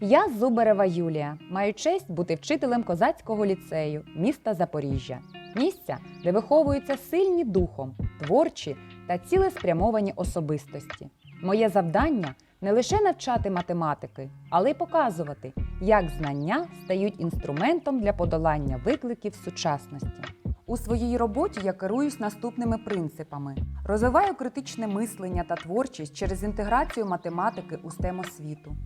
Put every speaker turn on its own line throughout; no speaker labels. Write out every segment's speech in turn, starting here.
Я Зубарева Юлія. Маю честь бути вчителем козацького ліцею міста Запоріжжя. Місця, де виховуються сильні духом, творчі та цілеспрямовані особистості. Моє завдання не лише навчати математики, але й показувати, як знання стають інструментом для подолання викликів сучасності. У своїй роботі я керуюсь наступними принципами: розвиваю критичне мислення та творчість через інтеграцію математики у STEM освіту.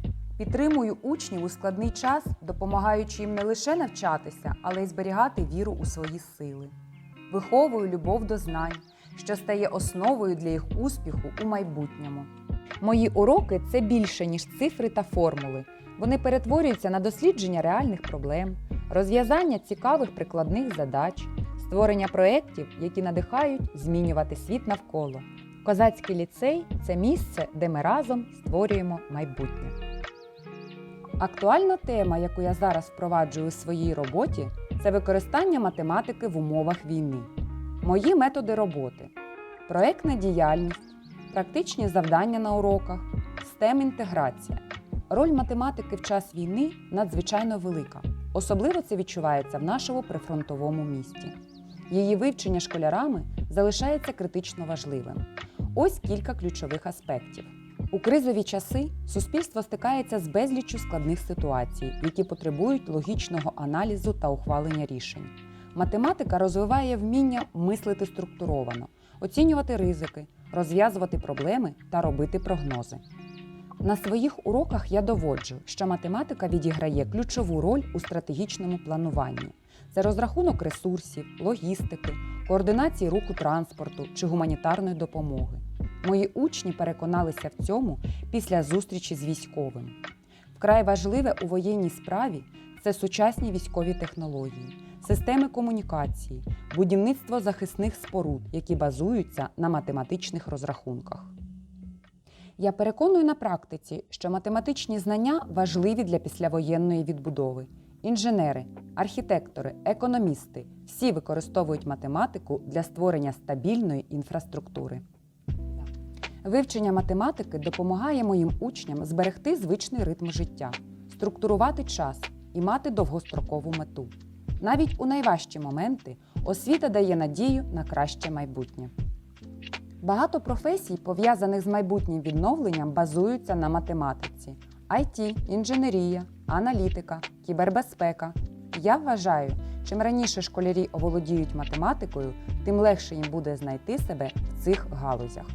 Підтримую учнів у складний час, допомагаючи їм не лише навчатися, але й зберігати віру у свої сили. Виховую любов до знань, що стає основою для їх успіху у майбутньому. Мої уроки це більше, ніж цифри та формули. Вони перетворюються на дослідження реальних проблем, розв'язання цікавих прикладних задач, створення проєктів, які надихають змінювати світ навколо. Козацький ліцей це місце, де ми разом створюємо майбутнє. Актуальна тема, яку я зараз впроваджую у своїй роботі, це використання математики в умовах війни. Мої методи роботи: проектна діяльність, практичні завдання на уроках, STEM інтеграція. Роль математики в час війни надзвичайно велика. Особливо це відчувається в нашому прифронтовому місті. Її вивчення школярами залишається критично важливим. Ось кілька ключових аспектів. У кризові часи суспільство стикається з безліччю складних ситуацій, які потребують логічного аналізу та ухвалення рішень. Математика розвиває вміння мислити структуровано, оцінювати ризики, розв'язувати проблеми та робити прогнози. На своїх уроках я доводжу, що математика відіграє ключову роль у стратегічному плануванні. Це розрахунок ресурсів, логістики, координації руху транспорту чи гуманітарної допомоги. Мої учні переконалися в цьому після зустрічі з військовим. Вкрай важливе у воєнній справі це сучасні військові технології, системи комунікації, будівництво захисних споруд, які базуються на математичних розрахунках. Я переконую на практиці, що математичні знання важливі для післявоєнної відбудови. Інженери, архітектори, економісти всі використовують математику для створення стабільної інфраструктури. Вивчення математики допомагає моїм учням зберегти звичний ритм життя, структурувати час і мати довгострокову мету. Навіть у найважчі моменти освіта дає надію на краще майбутнє. Багато професій, пов'язаних з майбутнім відновленням, базуються на математиці: IT, інженерія, аналітика, кібербезпека. Я вважаю, чим раніше школярі оволодіють математикою, тим легше їм буде знайти себе в цих галузях.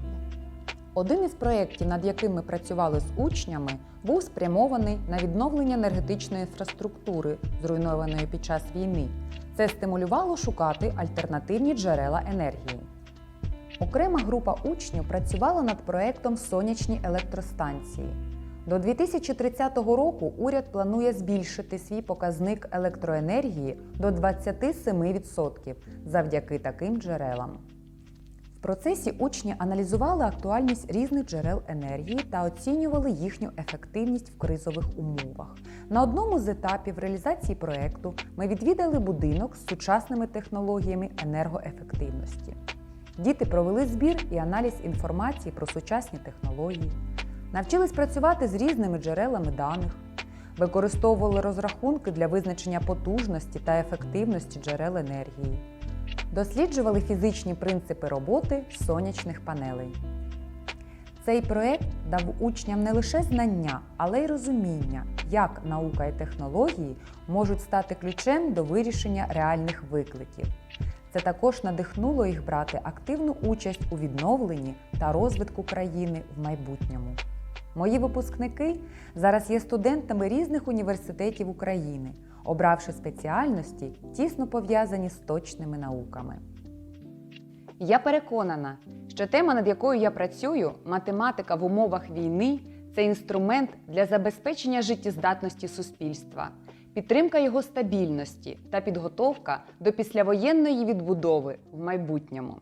Один із проєктів, над яким ми працювали з учнями, був спрямований на відновлення енергетичної інфраструктури, зруйнованої під час війни. Це стимулювало шукати альтернативні джерела енергії. Окрема група учнів працювала над проєктом Сонячні електростанції. До 2030 року уряд планує збільшити свій показник електроенергії до 27% завдяки таким джерелам. Процесі учні аналізували актуальність різних джерел енергії та оцінювали їхню ефективність в кризових умовах. На одному з етапів реалізації проєкту ми відвідали будинок з сучасними технологіями енергоефективності. Діти провели збір і аналіз інформації про сучасні технології, навчились працювати з різними джерелами даних, використовували розрахунки для визначення потужності та ефективності джерел енергії, досліджували фізичні принципи роботи сонячних панелей. Цей проект дав учням не лише знання, але й розуміння, як наука і технології можуть стати ключем до вирішення реальних викликів. Це також надихнуло їх брати активну участь у відновленні та розвитку країни в майбутньому. Мої випускники зараз є студентами різних університетів України, обравши спеціальності, тісно пов'язані з точними науками. Я переконана, що тема, над якою я працюю, математика в умовах війни, це інструмент для забезпечення життєздатності суспільства, підтримка його стабільності та підготовка до післявоєнної відбудови в майбутньому.